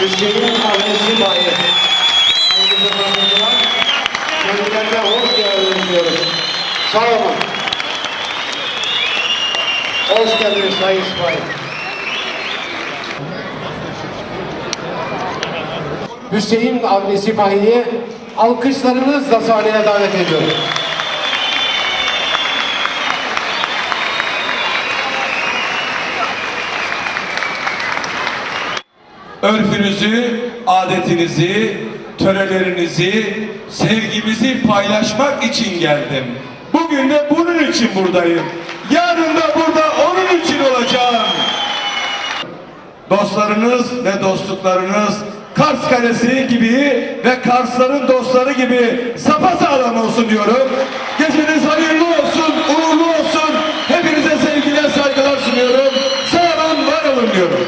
Hüseyin Avni Bayi. Ayrıca tanıdılar. Kendilerine hoş geldiniz diyoruz. Sağ olun. Hoş geldiniz Sayın İsmail. Hüseyin Avni Sipahi'yi alkışlarınızla sahneye davet ediyorum. Örfünüzü, adetinizi, törelerinizi, sevgimizi paylaşmak için geldim. Bugün de bunun için buradayım. Yarın da burada onun için olacağım. Dostlarınız ve dostluklarınız Kars Kalesi gibi ve Karsların dostları gibi sapasağlam olsun diyorum. Geceniz hayırlı olsun, uğurlu olsun. Hepinize sevgiler, saygılar sunuyorum. Sağ var olun diyorum.